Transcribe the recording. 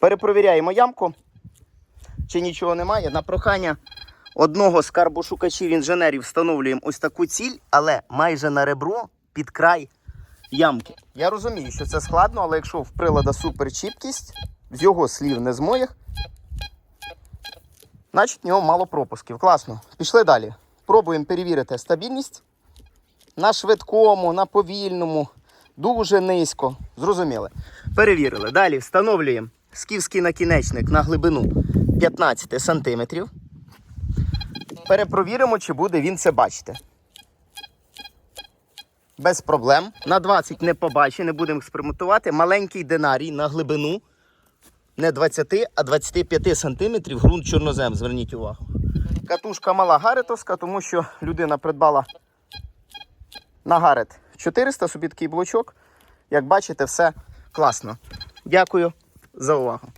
Перепровіряємо ямку. Чи нічого немає. На прохання одного з карбошукачів інженерів встановлюємо ось таку ціль, але майже на ребро під край ямки. Я розумію, що це складно, але якщо в прилада суперчіпкість, з його слів не з моїх, значить в нього мало пропусків. Класно. Пішли далі. Пробуємо перевірити стабільність. На швидкому, на повільному, дуже низько. Зрозуміли. Перевірили. Далі встановлюємо скіфський накінечник на глибину 15 см. Перепровіримо, чи буде він це бачити. Без проблем. На 20 не побачить, не будемо експериментувати. Маленький динарій на глибину не 20, а 25 см ґрунт чорнозем. Зверніть увагу. Катушка мала гаретовська, тому що людина придбала на гарет 400, собі такий блочок. Як бачите, все класно. Дякую за увагу.